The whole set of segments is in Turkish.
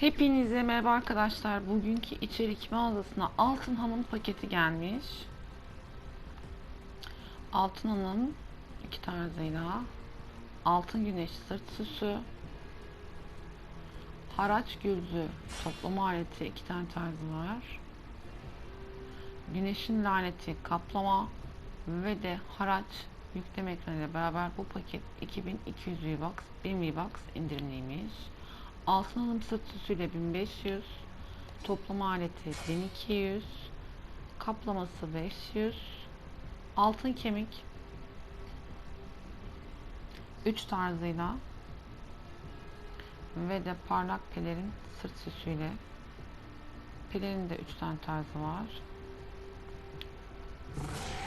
Hepinize merhaba arkadaşlar. Bugünkü içerik mağazasına Altın Hanım paketi gelmiş. Altın Hanım iki tarzıyla Altın Güneş sırt süsü Haraç Gülzü toplama aleti iki tane tarzı var. Güneşin laneti kaplama ve de haraç yükleme ekranıyla beraber bu paket 2200 V-Bucks 1000 V-Bucks indirimliymiş. Altın alım sırt süsüyle 1500, toplama aleti 1200, kaplaması 500, altın kemik 3 tarzıyla ve de parlak pelerin sırt süsüyle pelerin de 3 tane tarzı var.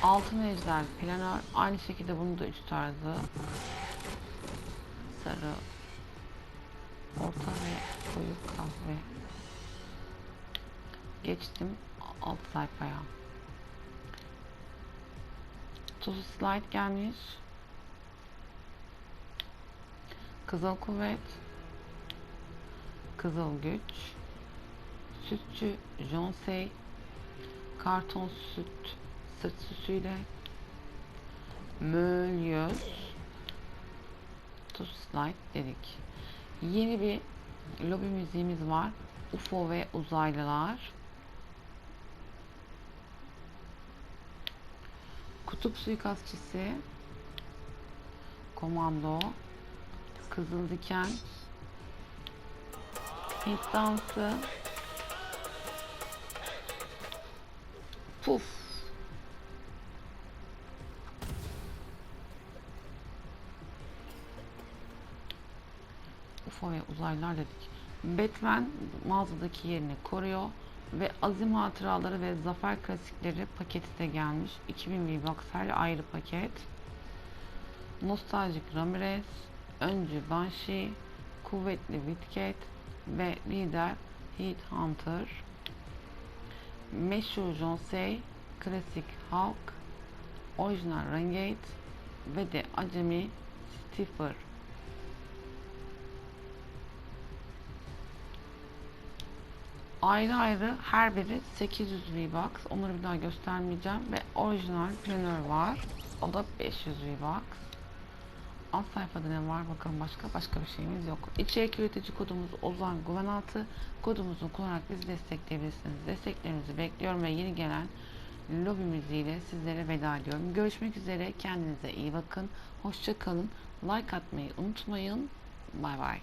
Altın ejder planör aynı şekilde bunun da 3 tarzı sarı orta ve koyu kahve. Geçtim alt sayfaya. Tuzu slide gelmiş. Kızıl kuvvet. Kızıl güç. Sütçü jonsey karton süt. Sırt süsüyle mölyöz tuz slide dedik yeni bir lobi müziğimiz var. UFO ve uzaylılar. Kutup suikastçısı. Komando. Kızıl diken. Hint dansı. Puf UFO ve uzaylılar dedik. Batman mağazadaki yerini koruyor ve Azim Hatıraları ve Zafer Klasikleri paketi de gelmiş. 2000 V-Bucks her ayrı paket. Nostaljik Ramirez, Öncü Banshee, Kuvvetli Witket ve Lider Heat Hunter. Meşhur Jonsei, Klasik Hulk, Orijinal Renegade ve de Acemi Stiffer ayrı ayrı her biri 800 V-Bucks. Onları bir daha göstermeyeceğim. Ve orijinal planör var. O da 500 V-Bucks. Alt sayfada ne var bakalım başka başka bir şeyimiz yok. İçerik üretici kodumuz Ozan Güvenaltı. Kodumuzu kullanarak bizi destekleyebilirsiniz. Desteklerinizi bekliyorum ve yeni gelen lobi müziğiyle sizlere veda ediyorum. Görüşmek üzere. Kendinize iyi bakın. Hoşça kalın. Like atmayı unutmayın. Bay bay.